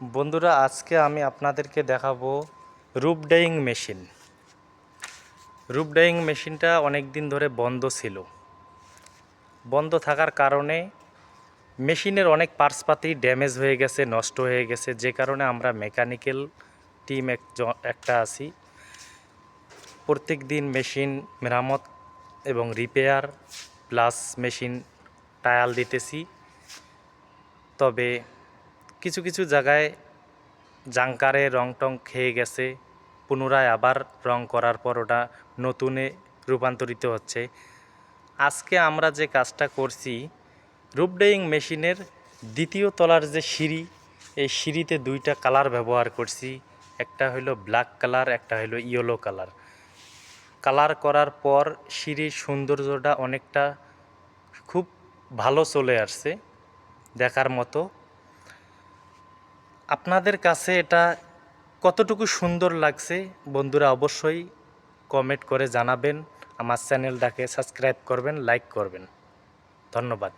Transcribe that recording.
বন্ধুরা, আজকে আমি আপনাদেরকে দেখাবো রূপ ডাইং মেশিন। রূপ ডাইং মেশিনটা অনেক দিন ধরে বন্ধ ছিল। বন্ধ থাকার কারণে মেশিনের অনেক পার্টসপাতি ড্যামেজ হয়ে গেছে, নষ্ট হয়ে গেছে, যে কারণে আমরা মেকানিক্যাল টিম এক একটা আছি। প্রত্যেক দিন মেশিন মেরামত এবং রিপেয়ার প্লাস মেশিন টায়াল দিতেছি। তবে কিছু কিছু জায়গায় জাঙ্কারে রং টং খেয়ে গেছে, পুনরায় আবার রং করার পর ওটা নতুনে রূপান্তরিত হচ্ছে। আজকে আমরা যে কাজটা করছি রূপডেইং মেশিনের দ্বিতীয় তলার যে সিঁড়ি, এই সিঁড়িতে দুইটা কালার ব্যবহার করছি। একটা হলো ব্ল্যাক কালার, একটা হলো ইয়েলো কালার। কালার করার পর সিঁড়ির সৌন্দর্যটা অনেকটা খুব ভালো চলে আসছে দেখার মতো। আপনাদের কাছে এটা কতটুকু সুন্দর লাগছে? বন্ধুরা অবশ্যই কমেন্ট করে জানাবেন। আমার চ্যানেলটাকে সাবস্ক্রাইব করবেন লাইক করবেন। ধন্যবাদ।